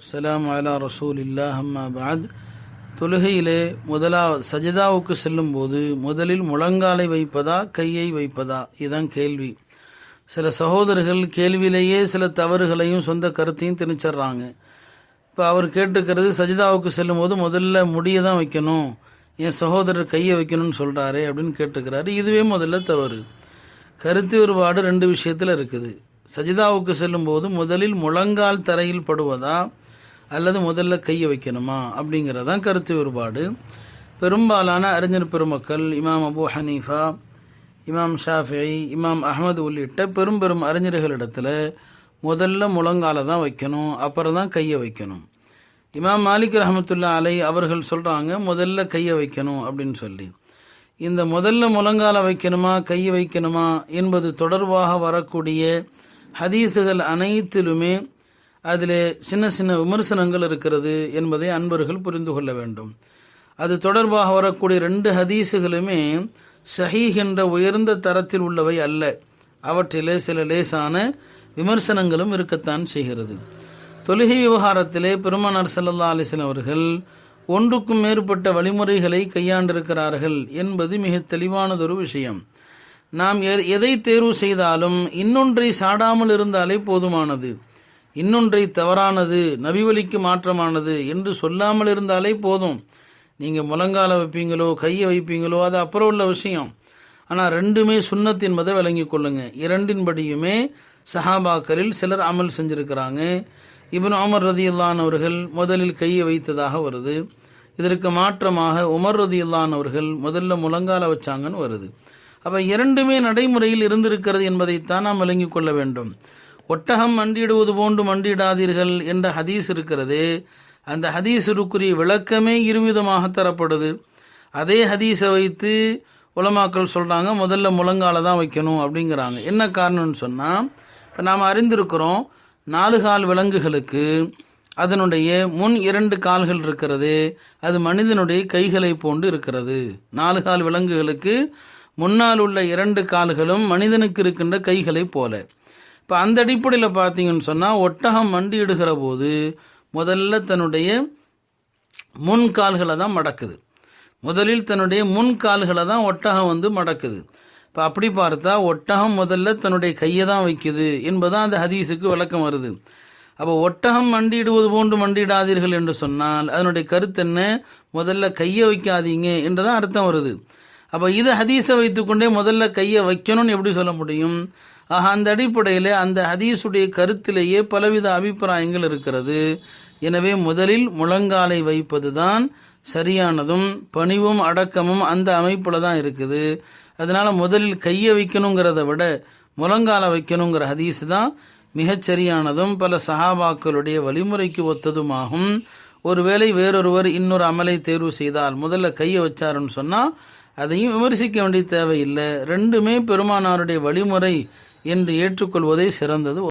அஸ்லாம் அலா ரசூல் அம்மா பாத் தொழுகையிலே முதலாவது சஜிதாவுக்கு செல்லும்போது முதலில் முழங்காலை வைப்பதா கையை வைப்பதா? இதுதான் கேள்வி. சில சகோதரர்கள் கேள்வியிலேயே சில தவறுகளையும் சொந்த கருத்தையும் திணிச்சிடுறாங்க. இப்போ அவர் கேட்டுக்கிறது சஜிதாவுக்கு செல்லும்போது முதல்ல முடியை தான் வைக்கணும். என் சகோதரர் கையை வைக்கணும்னு சொல்கிறாரே அப்படின்னு கேட்டுக்கிறாரு இதுவே முதல்ல தவறு. கருத்து வேறுபாடு ரெண்டு விஷயத்தில் இருக்குது. சஜிதாவுக்கு செல்லும்போது முதலில் முழங்கால் தரையில் படுவதா அல்லது முதல்ல கையை வைக்கணுமா? அப்படிங்கிறதான் கருத்து வேறுபாடு. பெரும்பாலான அறிஞர் பெருமக்கள் இமாம் அபு ஹனீஃபா இமாம் ஷாஃபி இமாம் அஹமது உள்ளிட்ட பெரும் பெரும் அறிஞர்களிடத்தில் முதல்ல முழங்கால தான் வைக்கணும் அப்புறம் தான் கையை வைக்கணும். இமாம் மாலிக் ரஹமத்துல்லா அலை அவர்கள் சொல்கிறாங்க முதல்ல கையை வைக்கணும் அப்படின்னு சொல்லி. இந்த முதல்ல முழங்கால வைக்கணுமா கையை வைக்கணுமா என்பது தொடர்பாக வரக்கூடிய ஹதீஸுகள் அனைத்திலுமே அதில் சின்ன சின்ன விமர்சனங்கள் இருக்கிறது என்பதை அன்பர்கள் புரிந்து கொள்ள வேண்டும். அது தொடர்பாக வரக்கூடிய ரெண்டு ஹதீஸுகளுமே ஷஹீஹ் என்ற உயர்ந்த தரத்தில் உள்ளவை அல்ல. அவற்றிலே சில லேசான விமர்சனங்களும் இருக்கத்தான் செய்கிறது. தொழுகை விவகாரத்திலே பெருமானார் சல்லல்லா அலிசன் அவர்கள் ஒன்றுக்கும் மேற்பட்ட வழிமுறைகளை கையாண்டிருக்கிறார்கள் என்பது மிக தெளிவானதொரு விஷயம். நாம் எ- எதை தேர்வு செய்தாலும் இன்னொன்றை சாடாமல் இருந்தாலே போதுமானது. இன்னொன்றை தவறானது நபிவழிக்கு மாற்றமானது என்று சொல்லாமல் இருந்தாலே போதும். நீங்கள் முழங்கால வைப்பீங்களோ கையை வைப்பீங்களோ அது அப்புறம் உள்ள விஷயம். ஆனால் ரெண்டுமே சுண்ணத்தின் என்பதை விளங்கி கொள்ளுங்க. இரண்டின்படியுமே சஹாபாக்களில் சிலர் அமல் செஞ்சுருக்கிறாங்க. இபின் உமர் ரதியுல்லான் அவர்கள் முதலில் கையை வைத்ததாக வருது. இதற்கு மாற்றமாக உமர் ரதியுல்லான் அவர்கள் முதல்ல முழங்கால வச்சாங்கன்னு வருது. அப்போ இரண்டுமே நடைமுறையில் இருந்திருக்கிறது என்பதைத்தான் நாம் விளங்கி கொள்ள வேண்டும். ஒட்டகம் மண்டியிடுவது போன்று மண்டியிடாதீர்கள் என்ற ஹதீஸ் இருக்கிறது. அந்த ஹதீஸிற்குரிய விளக்கமே இருவிதமாக தரப்படுது. அதே ஹதீஸை வைத்து உலமாக்கள் சொல்கிறாங்க முதல்ல முழங்கால தான் வைக்கணும் அப்படிங்கிறாங்க. என்ன காரணம்னு சொன்னால் இப்போ நாம் அறிந்திருக்கிறோம் நாலு கால் விலங்குகளுக்கு அதனுடைய முன் இரண்டு கால்கள் இருக்கிறது. அது மனிதனுடைய கைகளை போன்று இருக்கிறது. நாலு கால் விலங்குகளுக்கு முன்னால் உள்ள இரண்டு கால்களும் மனிதனுக்கு இருக்கின்ற கைகளை போல. இப்போ அந்த அடிப்படையில் பார்த்தீங்கன்னு சொன்னால் ஒட்டகம் மண்டியிடுகிற போது முதல்ல தன்னுடைய முன் கால்களை தான் மடக்குது. முதலில் தன்னுடைய முன் கால்களை தான் ஒட்டகம் வந்து மடக்குது. இப்போ அப்படி பார்த்தா ஒட்டகம் முதல்ல தன்னுடைய கையை தான் வைக்குது என்பதான் அந்த ஹதீஸுக்கு விளக்கம் வருது. அப்போ ஒட்டகம் மண்டியிடுவது போன்று மண்டியிடாதீர்கள் என்று சொன்னால் அதனுடைய கருத்து என்ன? முதல்ல கையை வைக்காதீங்க என்றுதான் அர்த்தம் வருது. அப்போ இது ஹதீஸை வைத்துக்கொண்டே முதல்ல கையை வைக்கணும்னு எப்படி சொல்ல முடியும்? ஆக அந்த அடிப்படையில் அந்த ஹதீஸுடைய கருத்திலேயே பலவித அபிப்பிராயங்கள் இருக்கிறது. எனவே முதலில் முழங்காலை வைப்பது தான் சரியானதும் பணிவும் அடக்கமும் அந்த அமைப்பில் தான் இருக்குது. அதனால் முதலில் கையை வைக்கணுங்கிறத விட முழங்காலை வைக்கணுங்கிற ஹதீஸ் தான் மிகச்சரியானதும் பல சஹாபாக்களுடைய வழிமுறைக்கு ஒத்ததுமாகும். ஒருவேளை வேறொருவர் இன்னொரு அமலை தேர்வு செய்தால் முதல்ல கையை வச்சாருன்னு சொன்னால் அதையும் விமர்சிக்க வேண்டிய தேவையில்லை. ரெண்டுமே பெருமானாருடைய வழிமுறை என்று ஏற்றுக்கொள்வதே சிறந்தது.